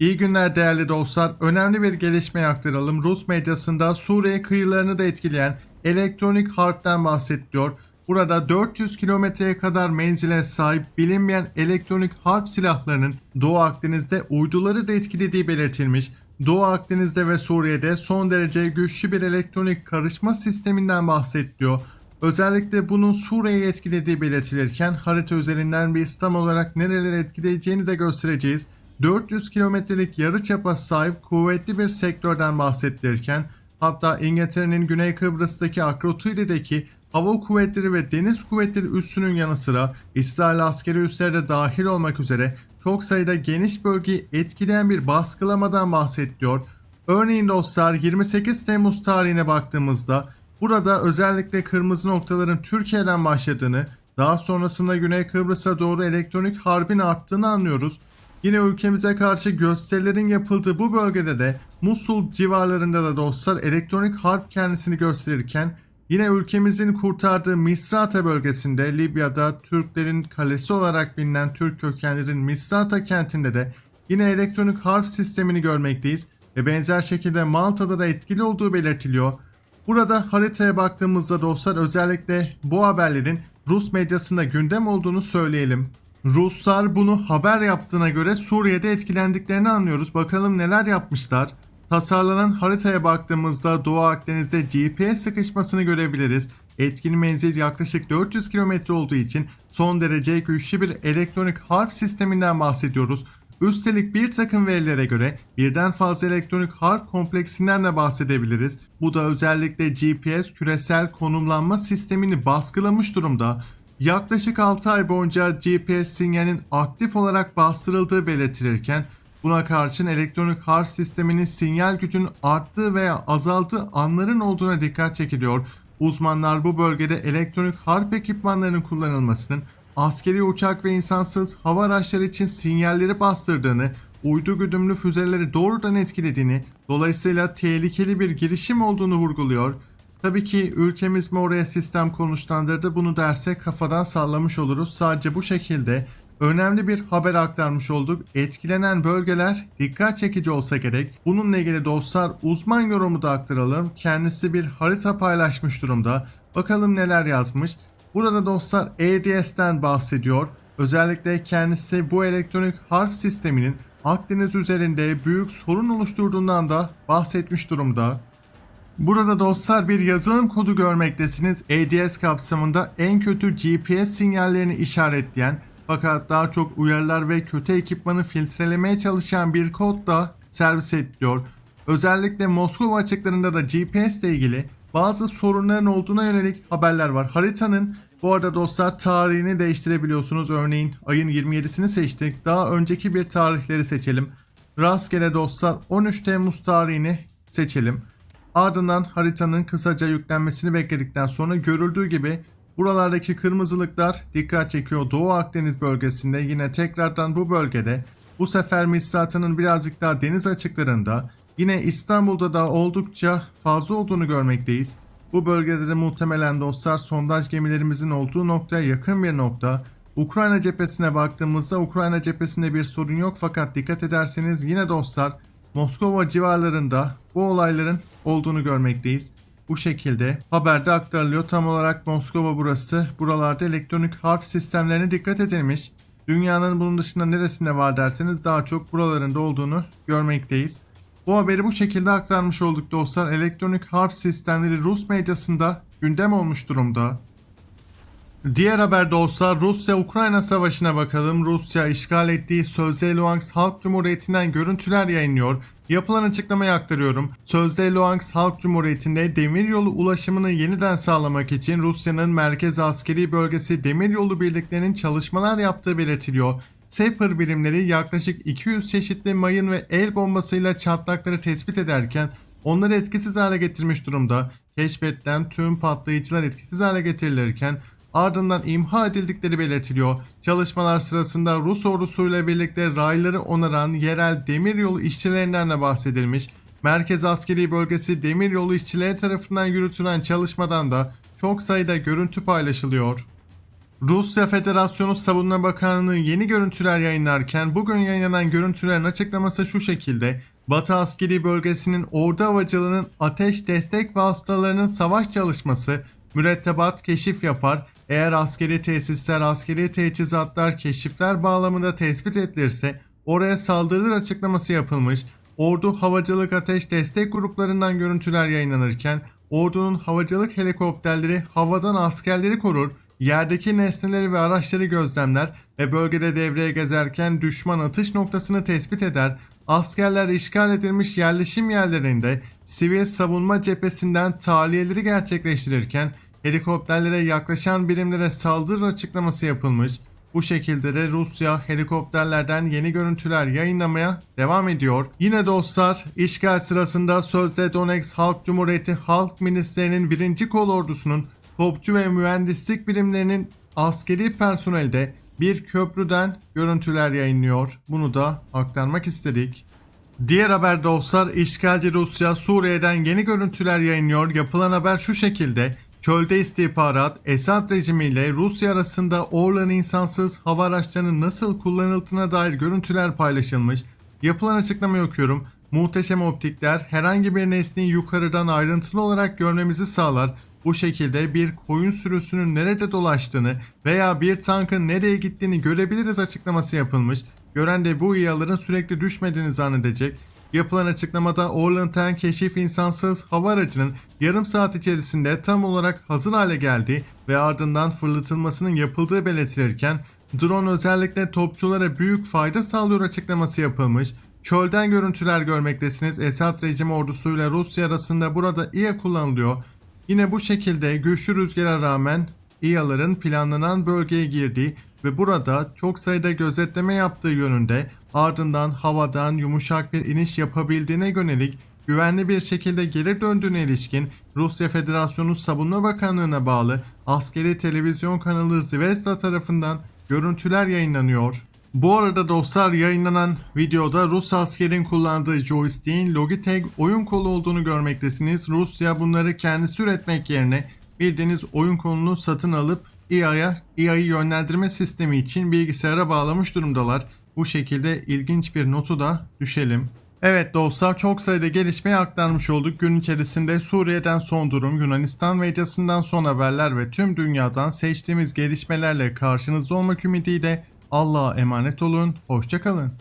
İyi günler değerli dostlar. Önemli bir gelişmeyi aktaralım. Rus medyasında Suriye kıyılarını da etkileyen elektronik harpten bahsediliyor. Burada 400 kilometreye kadar menzile sahip bilinmeyen elektronik harp silahlarının Doğu Akdeniz'de uyduları da etkilediği belirtilmiş. Doğu Akdeniz'de ve Suriye'de son derece güçlü bir elektronik karışma sisteminden bahsediliyor. Özellikle bunun Suriye'yi etkilediği belirtilirken harita üzerinden bir İslam olarak nereleri etkileyeceğini de göstereceğiz. 400 kilometrelik yarıçapa sahip kuvvetli bir sektörden bahsedilirken hatta İngiltere'nin Güney Kıbrıs'taki Akrotiri'deki hava kuvvetleri ve deniz kuvvetleri üssünün yanı sıra İsrail askeri üsleri de dahil olmak üzere çok sayıda geniş bölgeyi etkileyen bir baskılamadan bahsediliyor. Örneğin dostlar 28 Temmuz tarihine baktığımızda burada özellikle kırmızı noktaların Türkiye'den başladığını daha sonrasında Güney Kıbrıs'a doğru elektronik harbin arttığını anlıyoruz. Yine ülkemize karşı gösterilerin yapıldığı bu bölgede de Musul civarlarında da dostlar elektronik harp kendisini gösterirken yine ülkemizin kurtardığı Misrata bölgesinde Libya'da Türklerin kalesi olarak bilinen Türk kökenlerin Misrata kentinde de yine elektronik harp sistemini görmekteyiz ve benzer şekilde Malta'da da etkili olduğu belirtiliyor. Burada haritaya baktığımızda dostlar özellikle bu haberlerin Rus medyasında gündem olduğunu söyleyelim. Ruslar bunu haber yaptığına göre Suriye'de etkilendiklerini anlıyoruz. Bakalım neler yapmışlar. Tasarlanan haritaya baktığımızda Doğu Akdeniz'de GPS sıkışmasını görebiliriz. Etkin menzil yaklaşık 400 km olduğu için son derece güçlü bir elektronik harp sisteminden bahsediyoruz. Üstelik bir takım verilere göre birden fazla elektronik harp kompleksinden de bahsedebiliriz. Bu da özellikle GPS küresel konumlanma sistemini baskılamış durumda. Yaklaşık 6 ay boyunca GPS sinyalinin aktif olarak bastırıldığı belirtilirken buna karşın elektronik harp sisteminin sinyal gücünün arttığı veya azaldığı anların olduğuna dikkat çekiliyor. Uzmanlar bu bölgede elektronik harp ekipmanlarının kullanılmasının askeri uçak ve insansız hava araçları için sinyalleri bastırdığını, uydu güdümlü füzeleri doğrudan etkilediğini, dolayısıyla tehlikeli bir girişim olduğunu vurguluyor. Tabii ki ülkemiz mi oraya sistem konuşlandırdı bunu derse kafadan sallamış oluruz. Sadece bu şekilde önemli bir haber aktarmış olduk. Etkilenen bölgeler dikkat çekici olsa gerek. Bununla ilgili dostlar uzman yorumu da aktaralım. Kendisi bir harita paylaşmış durumda. Bakalım neler yazmış. Burada dostlar ADS'ten bahsediyor. Özellikle kendisi bu elektronik harp sisteminin Akdeniz üzerinde büyük sorun oluşturduğundan da bahsetmiş durumda. Burada dostlar bir yazılım kodu görmektesiniz. ADS kapsamında en kötü GPS sinyallerini işaretleyen fakat daha çok uyarılar ve kötü ekipmanı filtrelemeye çalışan bir kod da servis ediliyor. Özellikle Moskova açıklarında da GPS ile ilgili bazı sorunların olduğuna yönelik haberler var. Haritanın bu arada dostlar tarihini değiştirebiliyorsunuz. Örneğin ayın 27'sini seçtik. Daha önceki bir tarihleri seçelim. Rastgele dostlar 13 Temmuz tarihini seçelim. Ardından haritanın kısaca yüklenmesini bekledikten sonra görüldüğü gibi buralardaki kırmızılıklar dikkat çekiyor. Doğu Akdeniz bölgesinde yine tekrardan bu bölgede bu sefer Misrat'ın birazcık daha deniz açıklarında yine İstanbul'da da oldukça fazla olduğunu görmekteyiz. Bu bölgede de muhtemelen dostlar sondaj gemilerimizin olduğu noktaya yakın bir nokta. Ukrayna cephesine baktığımızda Ukrayna cephesinde bir sorun yok fakat dikkat ederseniz yine dostlar Moskova civarlarında bu olayların olduğunu görmekteyiz. Bu şekilde haberde aktarılıyor. Tam olarak Moskova burası. Buralarda elektronik harp sistemlerine dikkat edilmiş. Dünyanın bunun dışında neresinde var derseniz daha çok buralarında olduğunu görmekteyiz. Bu haberi bu şekilde aktarmış olduk dostlar. Elektronik harp sistemleri Rus medyasında gündem olmuş durumda. Diğer haber dostlar Rusya-Ukrayna savaşına bakalım. Rusya işgal ettiği Sözde Luhansk Halk Cumhuriyeti'nden görüntüler yayınlıyor. Yapılan açıklamayı aktarıyorum. Sözde Luhansk Halk Cumhuriyeti'nde demiryolu ulaşımını yeniden sağlamak için Rusya'nın merkez askeri bölgesi demiryolu birliklerinin çalışmalar yaptığı belirtiliyor. Sapper birimleri yaklaşık 200 çeşitli mayın ve el bombasıyla çatlakları tespit ederken onları etkisiz hale getirmiş durumda. Keşfedilen tüm patlayıcılar etkisiz hale getirilirken ardından imha edildikleri belirtiliyor. Çalışmalar sırasında Rus ordusuyla birlikte rayları onaran yerel demiryolu işçilerinden de bahsedilmiş. Merkez askeri bölgesi demiryolu işçileri tarafından yürütülen çalışmadan da çok sayıda görüntü paylaşılıyor. Rusya Federasyonu Savunma Bakanlığı yeni görüntüler yayınlarken bugün yayınlanan görüntülerin açıklaması şu şekilde. Batı askeri bölgesinin ordu havacılığının ateş destek vasıtalarının savaş çalışması mürettebat keşif yapar. Eğer askeri tesisler, askeri teçhizatlar keşifler bağlamında tespit edilirse oraya saldırılır açıklaması yapılmış. Ordu Havacılık Ateş Destek gruplarından görüntüler yayınlanırken ordunun havacılık helikopterleri havadan askerleri korur, yerdeki nesneleri ve araçları gözlemler ve bölgede devreye gezerken düşman atış noktasını tespit eder. Askerler işgal edilmiş yerleşim yerlerinde sivil savunma cephesinden tahliyeleri gerçekleştirirken helikopterlere yaklaşan birimlere saldırı açıklaması yapılmış. Bu şekilde de Rusya helikopterlerden yeni görüntüler yayınlamaya devam ediyor. Yine dostlar işgal sırasında sözde Donetsk Halk Cumhuriyeti Halk Ministeri'nin 1. Kol Ordusu'nun topçu ve mühendislik birimlerinin askeri personelde bir köprüden görüntüler yayınlıyor. Bunu da aktarmak istedik. Diğer haber dostlar işgalci Rusya Suriye'den yeni görüntüler yayınlıyor. Yapılan haber şu şekilde. Çölde istihbarat, Esad rejimiyle Rusya arasında Orlan insansız hava araçlarının nasıl kullanıldığına dair görüntüler paylaşılmış. Yapılan açıklamayı okuyorum. Muhteşem optikler herhangi bir nesneyi yukarıdan ayrıntılı olarak görmemizi sağlar. Bu şekilde bir koyun sürüsünün nerede dolaştığını veya bir tankın nereye gittiğini görebiliriz açıklaması yapılmış. Gören de bu İHA'ların sürekli düşmediğini zannedecek. Yapılan açıklamada Orlan keşif insansız hava aracının yarım saat içerisinde tam olarak hazır hale geldiği ve ardından fırlatılmasının yapıldığı belirtilirken drone özellikle topçulara büyük fayda sağlıyor açıklaması yapılmış. Çölden görüntüler görmektesiniz. Esad rejimi ordusuyla Rusya arasında burada İHA kullanılıyor. Yine bu şekilde güçlü rüzgara rağmen İHA'ların planlanan bölgeye girdiği ve burada çok sayıda gözetleme yaptığı yönünde ardından havadan yumuşak bir iniş yapabildiğine yönelik güvenli bir şekilde geri döndüğüne ilişkin Rusya Federasyonu Savunma Bakanlığı'na bağlı askeri televizyon kanalı Zvezda tarafından görüntüler yayınlanıyor. Bu arada dostlar yayınlanan videoda Rus askerin kullandığı joystick'in Logitech oyun kolu olduğunu görmektesiniz. Rusya bunları kendisi üretmek yerine bildiğiniz oyun kolunu satın alıp İHA'ya, İHA'yı yönlendirme sistemi için bilgisayara bağlamış durumdalar. Bu şekilde ilginç bir notu da düşelim. Evet dostlar çok sayıda gelişmeyi aktarmış olduk. Gün içerisinde Suriye'den son durum, Yunanistan medyasından son haberler ve tüm dünyadan seçtiğimiz gelişmelerle karşınızda olmak ümidiyle Allah'a emanet olun. Hoşçakalın.